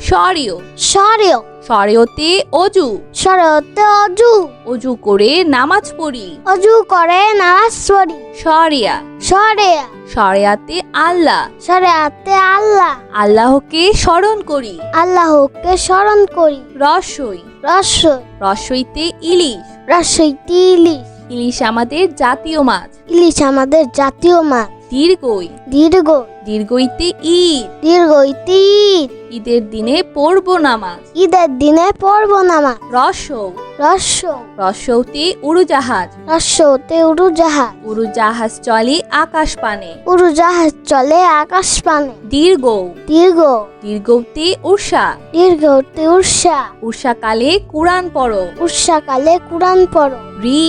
স্বরীয় সরেও। স্বরীয়তে অজু। সরতে অজু। অজু করে নামাজ পড়ি। অজু করে নামাজ পড়ি। সরিয়া। সরে সরিয়াতে আল্লাহ। সরে আতে আল্লাহ। আল্লাহকে স্মরণ করি। আল্লাহকে স্মরণ করি। রসই। রসই। রসইতে ইলিশ। রসইটি ইলিশ। ইলিশ আমাদের জাতীয় মাছ। ইলিশ আমাদের জাতীয় মাছ। দীর্ঘই। দীর্ঘ। দীর্ঘইতে ঈদ। দীর্ঘইটি ঈদ। ঈদের দিনে পড়ব নামাজ ঈদের দিনে পড়ব নামাজ রসৌ রস রসৌতে উড়োজাহাজ। রসতে উড়োজাহাজ। উড়োজাহাজ চলে আকাশ পানে উড়োজাহাজ চলে আকাশ পানে দীর্ঘ। দীর্ঘ দীর্ঘতে উষা। দীর্ঘতে উষা। উষাকালে কুরআন পড়ো। উৎসাকালে কুরআন পড়ো। রি।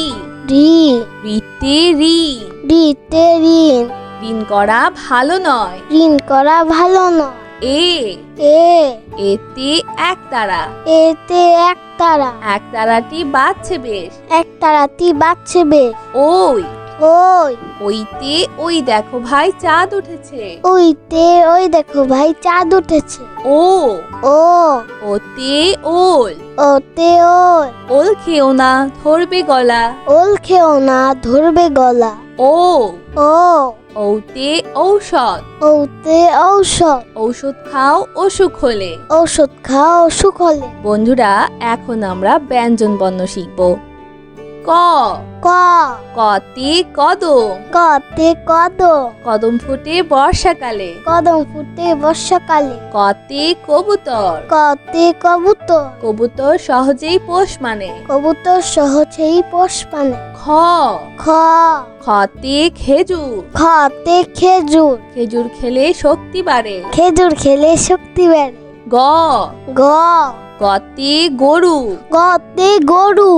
রি। রিতে রি। রিতে ঋণ ঋণ করা ভালো নয়। ঋণ করা ভালো নয়। এ। এ। এতে এক তারা। এতে এক তারা। এক তারাটি বাজছে বেশ। এক তারাটি বাচ্চে বেশ। ওই। ওই ওইতে ওই দেখো ভাই চাঁদ উঠেছে। ওইতে ওই দেখো ভাই চাঁদ উঠেছে। ও ও ওতে ওল। ওতে ওল। ওল খেও না ধরবে গলা। ওল খেও না ধরবে গলা। ও ও ওতে ঔষধ। ওতে ঔষধ। ঔষধ খাও অসুখ হলে। ঔষধ খাও অসুখ হলে। বন্ধুরা এখন আমরা ব্যঞ্জন বর্ণ শিখব। ক। ক। কতে কদম কতে কদ। কদম ফুটে বর্ষাকালে। কদম ফুটে বর্ষাকালে। কতে কবুতর। কতে কবুতর। কবুতর সহজেই পোষ মানে। কবুতর সহজেই পোষ পানে খ। খ। খতে খেজুর। খতে খেজুর। খেজুর খেলে শক্তি বাড়ে। খেজুর খেলে শক্তি বেড়ে। গ। গ। গতে গরু। গতে গরু।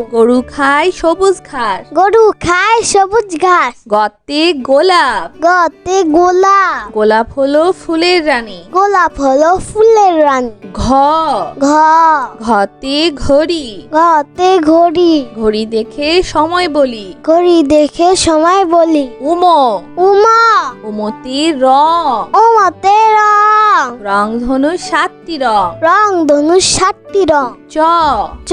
গরু খায় সবুজ ঘাস। গরু খায় সবুজ ঘাস। গতে গোলাপ। গতে গোলাপ। গোলাপ হলো ফুলের রানী। গোলাপ হলো ফুলের রানী। ঘ। ঘ। ঘতে ঘড়ি। গতে ঘড়ি। ঘড়ি দেখে সময় বলি। ঘড়ি দেখে সময় বলি। উম। উমা। উমতে রং। উমতে রং। রং ধনু সাতটি রং। রং ধনু সাতটি রং। চ। চ।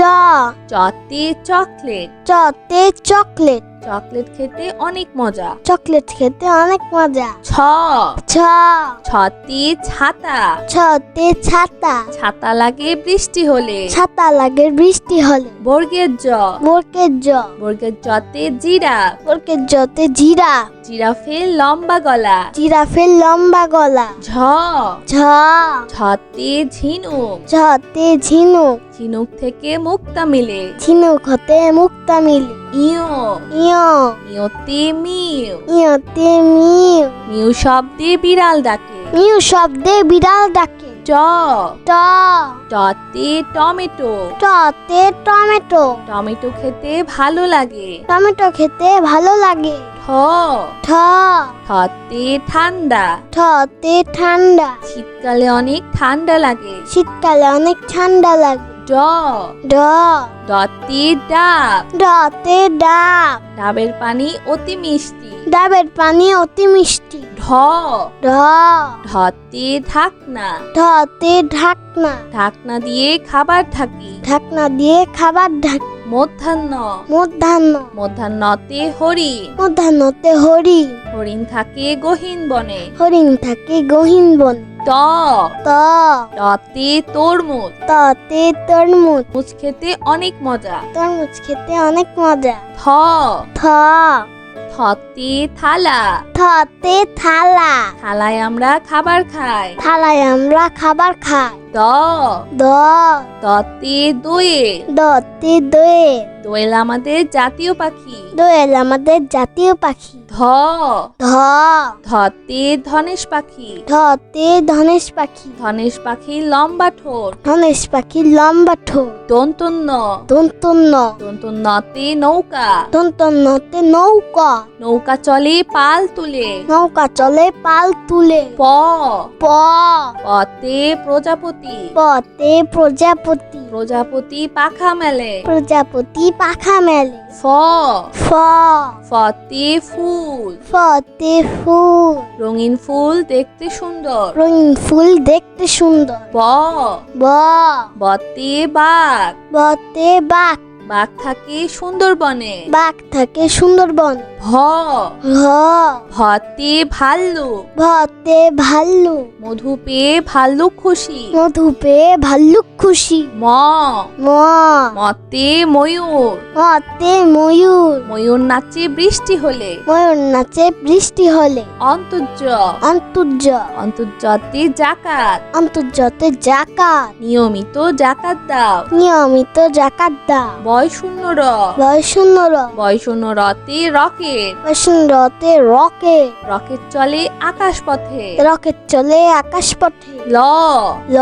চতে চকলেট চতে চকলেট চকলেট খেতে অনেক মজা। চকলেট খেতে অনেক মজা। ছ। ছ। ছতে ছাতা। ছতে ছাতা। ছাতা লাগে বৃষ্টি হলে। ছাতা লাগে বৃষ্টি হলে। বর্গের জ। বোরকের জ। বর্গের জতে জিরাফ বোরকের জতে জিরা। জিরাফের লম্বা গলা। জিরাফের লম্বা গলা। ঝ। ঝ। ঝতে ঝিনুক। ঝতে ঝিনুক। ঝিনুক থেকে মুক্তা মিলে। ঝিনুক হতে মুক্তা মিলে। ইয়। ইয়। ইয়তে মিউ ইয়তে মিউ মিউ শব্দে বিড়াল ডাকে। মিউ শব্দে বিড়াল ডাকে। ট ট। টতে টমেটো। টতে টমেটো। টমেটো খেতে ভালো লাগে। টমেটো খেতে ভালো লাগে। ঠ। ঠ। ঠতে ঠান্ডা। ঠতে ঠান্ডা। শীতকালে অনেক ঠান্ডা লাগে। শীতকালে অনেক ঠান্ডা লাগে। ড। ড। ডতে ডাব। ডতে ডাব। ডাবের পানি অতি মিষ্টি। ডাবের পানি অতি মিষ্টি। ঢ। ঢ। ঢতে ঢাকনা। ঢতে ঢাকনা। ঢাকনা দিয়ে খাবার থাকি ঢাকনা দিয়ে খাবার ঢাক। মধ্যাহ্ন। মধ্যাহ্ন। মধ্যাহ্নতে হরিণ মধ্যাহ্নতে হরিণ হরিণ থাকে গহীন বনে। হরিণ থাকে গহীন বন। ত। ত। টতে তরমুজ। ততে তরমুজ। তরমুজ খেতে অনেক মজা। তরমুজ খেতে অনেক মজা। থ। থ। থতে থালা। থতে থালা। থালায় আমরা খাবার খাই। থালায় আমরা খাবার খাই। দ। দ। দতে দোয়েল। দতে দোয়েল। দোয়েল আমাদের জাতীয় পাখি। দোয়েল আমাদের জাতীয় পাখি। ধ। ধ। ধতে ধনেশ পাখি। ধতে ধনেশ পাখি। ধনেশ পাখি লম্বা ঠোঁট। ধনেশ পাখি লম্বা ঠোঁট। দন্তন্য দন্তন্য দন্তন্নতে নৌকা। দন্তন্নতে নৌকা। নৌকা চলে পাল তুলে। নৌকা চলে পাল তুলে। প। প। পতে প্রজাপতি। পতে প্রজাপতি। প্রজাপতি পাখা মেলে প্রজাপতি পাখা মেলে ফ। ফ। ফতে ফুল। ফতে ফুল। রঙিন ফুল দেখতে সুন্দর। রঙিন ফুল দেখতে সুন্দর। ব। ব। বতে বাঘ। বতে বাঘ। বাঘ থাকে সুন্দরবনে। বাঘ থাকে সুন্দরবন। ভ। হ ভতে ভাল্লুক ভতে ভাল্লু। মধু পেয়ে ভাল্লুক খুশি। মধু পেয়ে ভাল্লুক খুশি। ম। ম। মতে ময়ূর। মতে ময়ূর। ময়ূর নাচে বৃষ্টি হলে। ময়ূর নাচে বৃষ্টি হলে। অন্তর্য। অন্তর্য। অন্তর্জাতে জাকাত। অন্তর্জতে জাকাত। নিয়মিত জাকাত দাও। নিয়মিত জাকাত দাও। বয় শূন্য র। বয়সুন্দর বয় শূন্য রতে রকেট। বসুন্দরতে রকেট। রকেট চলে আকাশ পথে রকেট চলে আকাশ পথে ল। ল।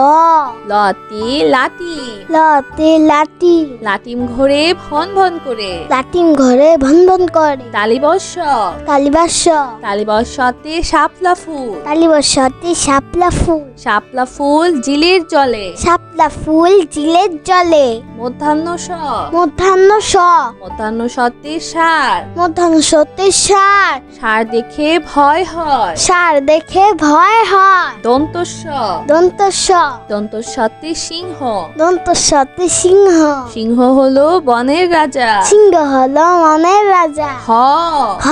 লতে লাটি লতে লাটি লাটিম ঘরে ভন ভন করে। লাটিম ঘরে ভন ভন করে। তালিবর্ষ কালিবাস তালিবর্ষতে শাপলা ফুল। কালিবাসতে শাপলা ফুল। শাপলা ফুল জিলের জলে। শাপলা ফুল জিলের জলে। মধ্যাহ্ন স। মধ্যাহ্ন স। মধ্যাহ্ন সতে সার। মধ্যাহ্ন সতে সার। সার দেখে ভয় হয়। সার দেখে ভয় হয়। দন্তস্ব। দন্ত স দন্তস্বতে সিংহ। দন্ত সতে সিংহ। সিংহ হলো বনের রাজা। সিংহ হলো বনের রাজা। হ। হ।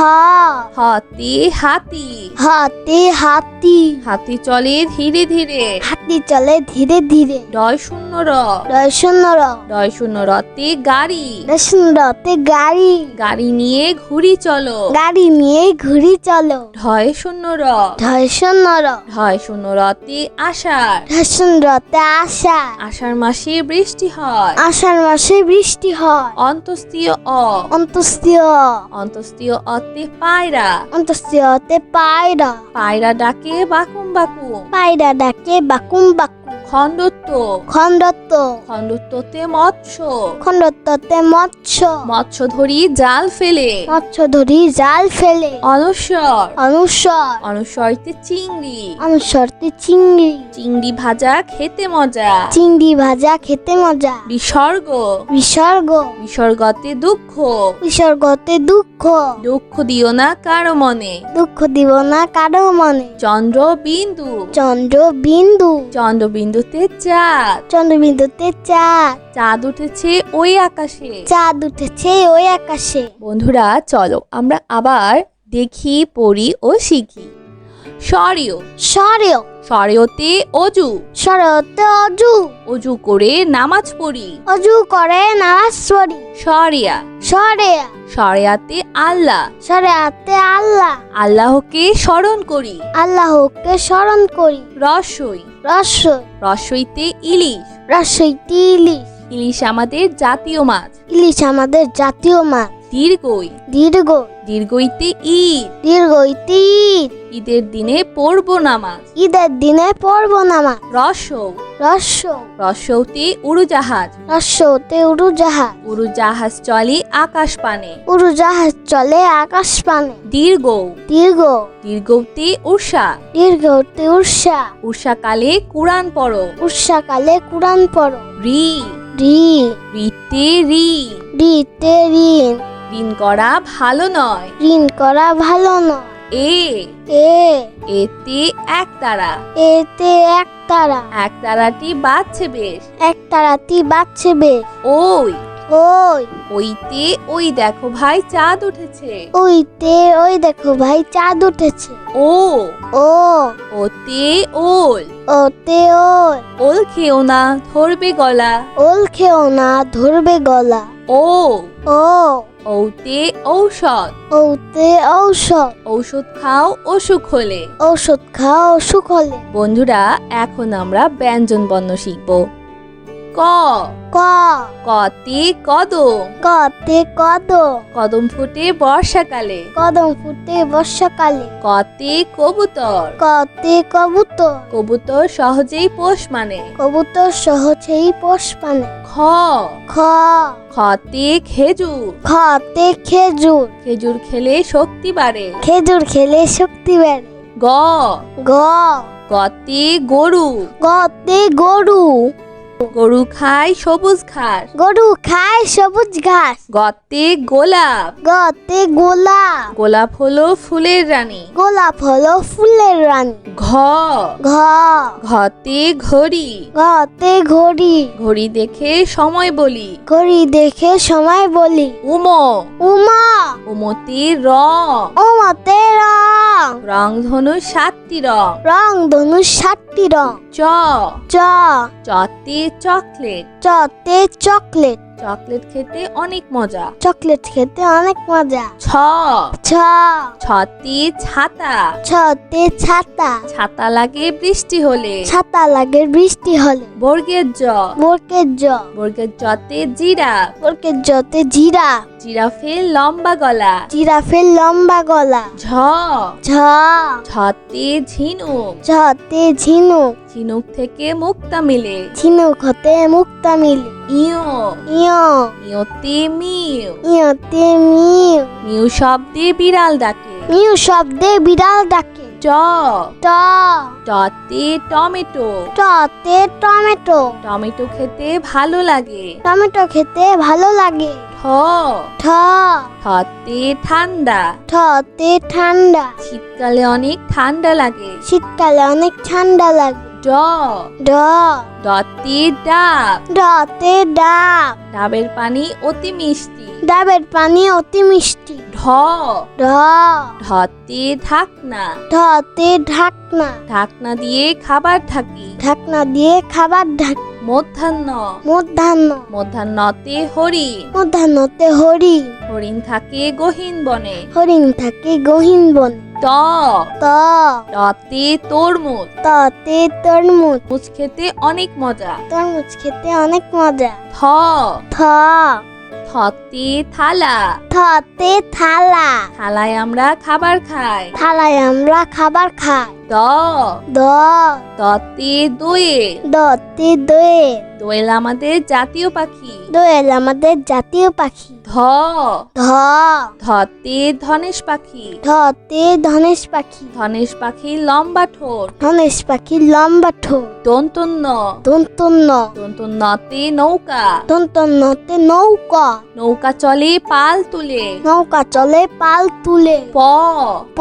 হতে হাতি। হাতে হাতি। হাতি চলে ধীরে ধীরে। হাতি চলে ধীরে ধীরে। ডয় শূন্য র। দর্শনর ডয় শূন্য রতে গাড়ি। দর্শনরতে গাড়ি। গাড়ি নিয়ে ঘুরি চলো গাড়ি নিয়ে ঘুরি চলো। ঢয় শূন্য র দর্শনর ঢয় শূন্য রতে আষাঢ়। দর্শনরতে আসা আষাঢ়। মাসে বৃষ্টি হয়। আষাঢ় মাসে বৃষ্টি হয়। অন্তস্তীয় অ। অন্তস্তীয় অন্তস্তীয় অতে পায়রা। অন্তস্তীয়তে পায়রা। পায়রা ডাকে বাকুম বাকুম। পায়রা ডাকে বাকুম বাকুম। খণ্ডত্ব। খণ্ডত্ব। খণ্ডত্বতে মৎস্য। খণ্ডত্বতে মৎস্য। মৎস্য ধরি জাল ফেলে। মৎস্য ধরি জাল ফেলে। অনস্বর অনুসর। অনুস্বরতে চিংড়ি। অনুসরতে চিংড়ি। চিংড়ি ভাজা খেতে মজা। চিংড়ি ভাজা খেতে মজা। বিসর্গ। বিসর্গ। বিসর্গতে দুঃখ। বিসর্গতে দুঃখ। দুঃখ দিও না কারও মনে। দুঃখ দিব না কারও মনে। চন্দ্র বিন্দু চন্দ্র বিন্দু চন্দ্র বিন্দুতে চা। চন্দ্রবিন্দুতে চা। চাঁদ উঠেছে ওই আকাশে। চাঁদ উঠেছে ওই আকাশে। বন্ধুরা চলো আমরা আবার দেখি পড়ি ও শিখি। সরিয় সরেও। সরেওতে অজু। সরতে অজু। অজু করে নামাজ পড়ি। অজু করে নামাজ পড়ি। সরিয়া। সরে সরেয়াতে আল্লাহ। সরে আতে আল্লাহ। আল্লাহকে স্মরণ করি। আল্লাহকে স্মরণ করি। রসই। রসই। রসইতে ইলিশ। রসইটি ইলিশ। ইলিশ আমাদের জাতীয় মাছ। ইলিশ আমাদের জাতীয় মাছ। দীর্ঘই। দীর্ঘ। দীর্ঘইতে ঈদ। দীর্ঘ ইতি ঈদ। ঈদের দিনে পড়ব নামাজ ঈদের দিনে পড়ব নামাজ রসৌ রস্য রসৌতে উড়োজাহাজ। রস্যতে উড়োজাহাজ। উড়োজাহাজ চলে আকাশ পানে উড়োজাহাজ চলে আকাশ পানে দীর্ঘ। দীর্ঘ দীর্ঘতে উষা। দীর্ঘতে উৎসা উষাকালে কুরআন পড়ো। উৎসাকালে কুরআন পড়ো। রি। রি। রিতে রি। রিতে ঋণ ঋণ করা ভালো নয়। ঋণ করা ভালো নয়। এ। এ। এতে এক তারা। এতে এক তারা। এক তারাটি বাজছে বেশ। এক তারাতি বাজছে বেশ। ওই। ওই। ওইতে ওই দেখো ভাই চাঁদ উঠেছে। ওইতে ওই দেখো ভাই চাঁদ উঠেছে। ও। ও। ওতে ওল। ওতে ওই ওল খেও না ধরবে গলা। ওল খেও না ধরবে গলা। ও। ও। ঔতে ঔষধ। ওতে ঔষধ। ঔষধ খাও অসুখ হলে। ঔষধ খাও অসুখ হলে। বন্ধুরা এখন আমরা ব্যঞ্জন বর্ণ শিখব। ক। ক। কতে কদম কতে কদ। কদম ফুটে বর্ষাকালে। কদম ফুটে বর্ষাকালে। কতে কবুতর। কতে কবুতর। কবুতর সহজেই পোষ মানে। কবুতর সহজেই পোষ মানে। খ। খ। খতে খেজুর। খতে খেজুর। খেজুর খেলে শক্তি বাড়ে। খেজুর খেলে শক্তি বেড়ে। গ। গ। গতে গরু। গতে গরু। গরু খায় সবুজ ঘাস। গরু খায় সবুজ ঘাস। গতে গোলাপ। গতে গোলাপ। গোলাপ হলো ফুলের রানী। গোলাপ হলো ফুলের রানী। ঘ। ঘ। ঘতে ঘড়ি। ঘতে ঘড়ি। ঘড়ি দেখে সময় বলি। ঘড়ি দেখে সময় বলি। উম। উমা। উমতি রং। উমতে রং। রং ধনু সাতটি রং। রং ধনু সাতটি রং। চ। চ। চতে চকলেট। চতে চকলেট। চকলেট খেতে অনেক মজা। চকলেট খেতে অনেক মজা। ছ। ছ। ছতে ছাতা। ছতে ছাতা। ছাতা লাগে বৃষ্টি হলে। ছাতা লাগে বৃষ্টি হলে। বর্গের জ। বোরকের জ। বর্গের জতে জিরাফ বোরকের জতে জিরা। জিরাফের লম্বা গলা। জিরাফের লম্বা গলা। ঝ। ঝ। ঝতে ঝিনুক। ঝতে ঝিনুক। ঝিনুক থেকে মুক্তা মিলে। ঝিনুক হতে মুক্তা মিলে। ইয়। ইয়। ইয়তে মিউ ইয়তে মিউ মিউ শব্দে বিড়াল ডাকে। মিউ শব্দে বিড়াল ডাকে। ট। ট। টতে টমেটো। টতে টমেটো। টমেটো খেতে ভালো লাগে। টমেটো খেতে ভালো লাগে। ঠ। ঠ। ঠতে ঠান্ডা। ঠতে ঠান্ডা। শীতকালে অনেক ঠান্ডা লাগে। শীতকালে অনেক ঠান্ডা লাগে। ড। ড। ডতে ডাব ডতে ডাব ডাবের পানি অতি মিষ্টি। ডাবের পানি অতি মিষ্টি। ঢ। ঢ। ঢতে ঢাকনা। ঢতে ঢাকনা। ঢাকনা দিয়ে খাবার থাকি ঢাকনা দিয়ে খাবার ঢাক মধ্যাহ্ন। মধ্যাহ্ন। মধ্যাহ্নতে হরিণ মধ্যাহ্নতে হরিণ হরিণ থাকে গহীন বনে। হরিণ থাকে গহীন বন। ত। ত। টতে তরমুজ ততে তরমুজ মুজ খেতে অনেক মজা। তরমুজ খেতে অনেক মজা। থ। থ। থতে থালা। থতে থালা। থালায় আমরা খাবার খাই। থালায় আমরা খাবার খাই। দ। দ। দতে দোয়েল দতে দোয়েল দোয়েল আমাদের জাতীয় পাখি। দোয়েল আমাদের জাতীয় পাখি। ধ। ধ। ধতে ধনেশ পাখি। ধতে ধনেশ পাখি। ধনেশ পাখি লম্বা ঠোঁট। ধনেশ পাখি লম্বা ঠোঁট। দন্তন্য। দন্তন্য। দন্তন্যতে নৌকা। দন্তন্যতে নৌকা। নৌকা চলে পাল তুলে। নৌকা চলে পাল তুলে। প। প।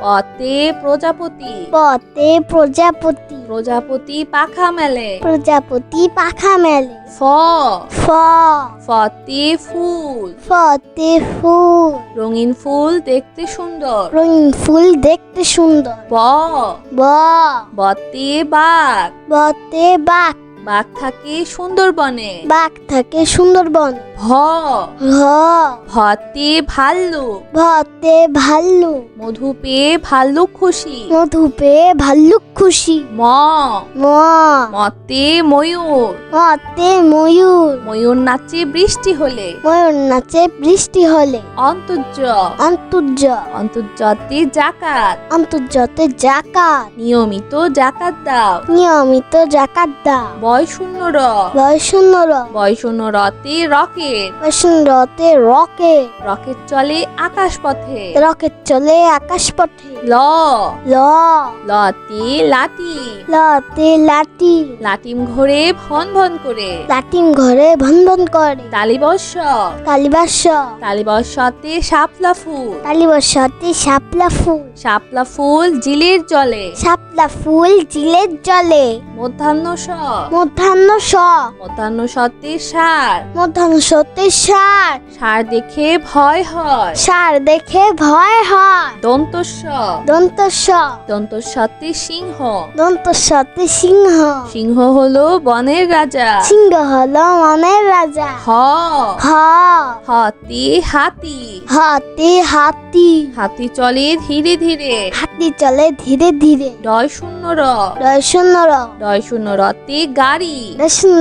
পতে প্রজাপতি। পতে প্রজাপতি। প্রজাপতি পাখা মেলে। প্রজাপতি পাখা মেলে। ফ। ফ। ফতে ফুল। ফতে ফুল। রঙিন ফুল দেখতে সুন্দর। রঙিন ফুল দেখতে সুন্দর। ব। ব। বতে বাঘ। বতে বাঘ। বাঘ থাকে সুন্দরবনে। বাঘ থাকে সুন্দরবন। ভ। হ ভতে ভাল্লুক ভতে ভাল্লু। মধু পেয়ে ভাল্লুক খুশি। মধু পেয়ে ভাল্লুক খুশি। ম। ম। মতে ময়ূর। মতে ময়ূর। ময়ূর নাচে বৃষ্টি হলে। ময়ূর নাচে বৃষ্টি হলে। অন্তর্য। অন্তর্য। অন্তর্জাতে জাকাত। অন্তর্জতে জাকাত। নিয়মিত জাকাত দাও। নিয়মিত জাকাত দাও। বয় শূন্য র। বয়শূন্য র। বয় শূন্য রতে রকেট। বয়শূন্যতে রকেট রকেট চলে আকাশ পথে রকেট চলে আকাশ পথে ল। ল। লতে লাটি লতে লাঠি লাটিম ঘোরে ভন ভন করে। লাটিম ঘরে ভন ভন করে। তালিবর্ষ কালিবাস তালিবর্ষতে শাপলা ফুল। কালিবাসতে শাপলা ফুল। শাপলা ফুল জিলের জলে। শাপলা ফুল জিলের জলে। মধ্যাহ্ন স। মধ্যাহ্ন স মতান্ন সত্যি সার। মধ্যাহ্ন সত্যি সার। সার দেখে ভয় হয়। সার দেখে ভয় হয়। দন্ত স দন্ত স দন্ত সত্যি সিংহ। দন্ত সত্যি সিংহ। সিংহ হলো বনের রাজা। সিংহ হলো বনের রাজা। হ। হ। হাতি হাতি। হাতি হাতি। হাতি চলে ধীরে ধীরে। হাতি চলে ধীরে ধীরে। ডয় শূন্য র শূন্য র ডয় শূন্য রতে গাড়ি।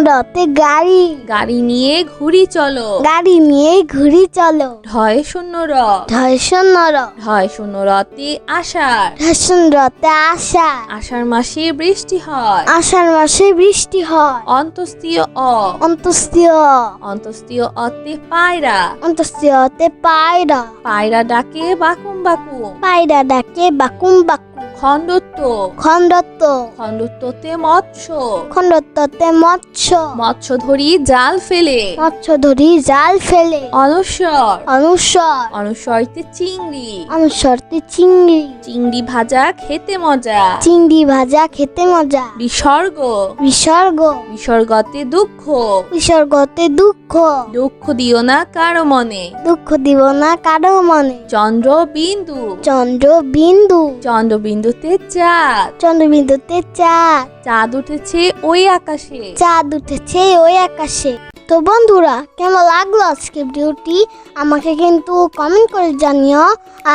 রতে গাড়ি। গাড়ি নিয়ে ঘুরি চলো। গাড়ি নিয়ে ঘুরি চলো। ঢয় শূন্য র দর্শন র ঢয় শূন্য রতে আষাঢ়। দর্শন রতে আসা আষাঢ়। মাসে বৃষ্টি হয়। আষাঢ় মাসে বৃষ্টি হয়। অন্তস্তীয় অ। অন্তস্তীয় অন্তস্তীয় অতে পায়রা। অন্তস্তীয়তে পায়রা। পায়রা ডাকে বাকুম বাকুম। পায়রা ডাকে বাকুম বাকুম। খণ্ডত্ব। খণ্ডত্ব। খণ্ডত্বতে মৎস্য। খণ্ডত্বতে মৎস্য। মৎস্য ধরি জাল ফেলে। মৎস্য ধরি জাল ফেলে। অনস্বর অনুসর। অনুস্বরতে চিংড়ি। অনুসরতে চিংড়ি। চিংড়ি ভাজা খেতে মজা। চিংড়ি ভাজা খেতে মজা। বিসর্গ। বিসর্গ। বিসর্গতে দুঃখ। বিসর্গতে দুঃখ। দুঃখ দিও না কারও মনে। দুঃখ দিব না কারও মনে। চন্দ্র বিন্দু চন্দ্র বিন্দু চন্দ্র বিন্দুতে চাঁদ চন্দ্রবিন্দুতে চাঁদ চাঁদ উঠেছে ওই আকাশে। চাঁদ উঠেছে ওই আকাশে। তো বন্ধুরা কেমন লাগল আজকে ভিডিওটি? আমাকে কিন্তু কমেন্ট করে জানিও।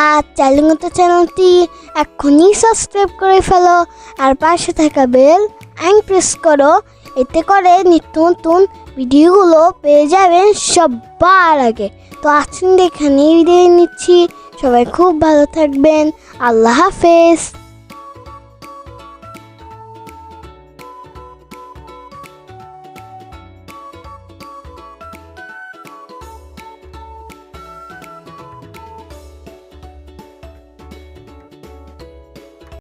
আর চ্যানেল মতো চ্যানেলটি এক্ষুনি সাবস্ক্রাইব করে ফেলো। আর পাশে থাকা বেল আইন প্রেস করো। এতে করে নিত্য নতুন ভিডিওগুলো পেয়ে যাবেন সবার আগে। তো আজকে এখানেই বিদায় নিচ্ছি। সবাই খুব ভালো থাকবেন। আল্লাহ হাফেজ।